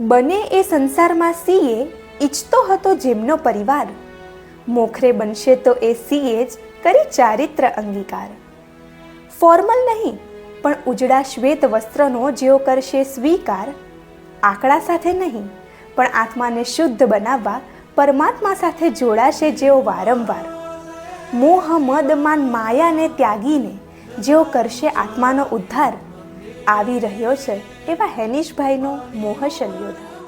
બને એ સંસારમાં સીએ ઈચ્છતો હતો જેમનો પરિવાર. મોખરે બનશે તો એ સીએ જ કરી ચારિત્ર અંગીકાર. ફોર્મલ નહીં, પણ ઉજળા શ્વેત વસ્ત્રનો જેઓ કરશે સ્વીકાર. આંકડા સાથે નહીં, પણ આત્માને શુદ્ધ બનાવવા પરમાત્મા સાથે જોડાશે જેઓ વારંવાર. મોહ, મદ, માન, માયાને ત્યાગીને જેઓ કરશે આત્માનો ઉદ્ધાર. આવી રહ્યો છે એવા હેનિશભાઈનો મોહ શલ્યોધાર